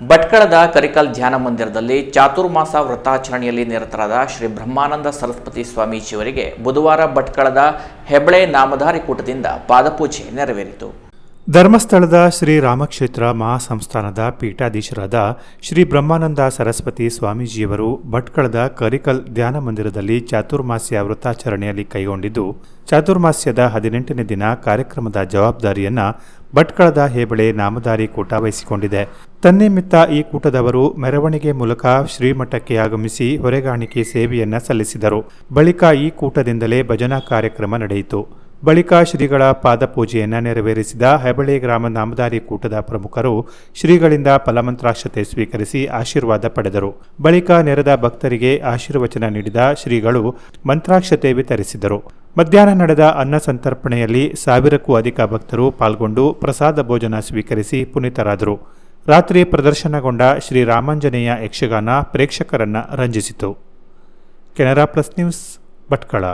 ಭಟ್ಕಳದ ಕರಿಕಲ್ ಧ್ಯಾನ ಮಂದಿರದಲ್ಲಿ ಚಾತುರ್ಮಾಸ ವ್ರತಾಚರಣೆಯಲ್ಲಿ ನಿರತರಾದ ಶ್ರೀ ಬ್ರಹ್ಮಾನಂದ ಸರಸ್ವತಿ ಸ್ವಾಮೀಜಿಯವರಿಗೆ ಬುಧವಾರ ಭಟ್ಕಳದ ಹೆಬ್ಳೆ ನಾಮಧಾರಿ ಕೂಟದಿಂದ ಪಾದಪೂಜೆ ನೆರವೇರಿತು. ಧರ್ಮಸ್ಥಳದ ಶ್ರೀ ರಾಮಕ್ಷೇತ್ರ ಮಹಾಸಂಸ್ಥಾನದ ಪೀಠಾಧೀಶರಾದ ಶ್ರೀ ಬ್ರಹ್ಮಾನಂದ ಸರಸ್ವತಿ ಸ್ವಾಮೀಜಿಯವರು ಭಟ್ಕಳದ ಕರಿಕಲ್ ಧ್ಯಾನ ಮಂದಿರದಲ್ಲಿ ಚಾತುರ್ಮಾಸ್ಯ ವೃತ್ತಾಚರಣೆಯಲ್ಲಿ ಕೈಗೊಂಡಿದ್ದು, ಚಾತುರ್ಮಾಸ್ಯದ ಹದಿನೆಂಟನೇ ದಿನ ಕಾರ್ಯಕ್ರಮದ ಜವಾಬ್ದಾರಿಯನ್ನ ಭಟ್ಕಳದ ಹೇಬಳೆ ನಾಮಧಾರಿ ಕೂಟ ವಹಿಸಿಕೊಂಡಿದೆ. ತನ್ನಿಮಿತ್ತ ಈ ಕೂಟದವರು ಮೆರವಣಿಗೆ ಮೂಲಕ ಶ್ರೀಮಠಕ್ಕೆ ಆಗಮಿಸಿ ಹೊರೆಗಾಣಿಕೆ ಸೇವೆಯನ್ನ ಸಲ್ಲಿಸಿದರು. ಬಳಿಕ ಈ ಕೂಟದಿಂದಲೇ ಭಜನಾ ಕಾರ್ಯಕ್ರಮ ನಡೆಯಿತು. ಬಳಿಕ ಶ್ರೀಗಳ ಪಾದಪೂಜೆಯನ್ನು ನೆರವೇರಿಸಿದ ಹೆಬಳಿ ಗ್ರಾಮ ನಾಮದಾರಿ ಕೂಟದ ಪ್ರಮುಖರು ಶ್ರೀಗಳಿಂದ ಫಲಮಂತ್ರಾಕ್ಷತೆ ಸ್ವೀಕರಿಸಿ ಆಶೀರ್ವಾದ ಪಡೆದರು. ಬಳಿಕ ನೆರೆದ ಭಕ್ತರಿಗೆ ಆಶೀರ್ವಚನ ನೀಡಿದ ಶ್ರೀಗಳು ಮಂತ್ರಾಕ್ಷತೆ ವಿತರಿಸಿದರು. ಮಧ್ಯಾಹ್ನ ನಡೆದ ಅನ್ನ ಸಂತರ್ಪಣೆಯಲ್ಲಿ ಸಾವಿರಕ್ಕೂ ಅಧಿಕ ಭಕ್ತರು ಪಾಲ್ಗೊಂಡು ಪ್ರಸಾದ ಭೋಜನ ಸ್ವೀಕರಿಸಿ ಪುನೀತರಾದರು. ರಾತ್ರಿ ಪ್ರದರ್ಶನಗೊಂಡ ಶ್ರೀ ರಾಮಾಂಜನೇಯ ಯಕ್ಷಗಾನ ಪ್ರೇಕ್ಷಕರನ್ನ ರಂಜಿಸಿತು. Canara plus news Bhatkal.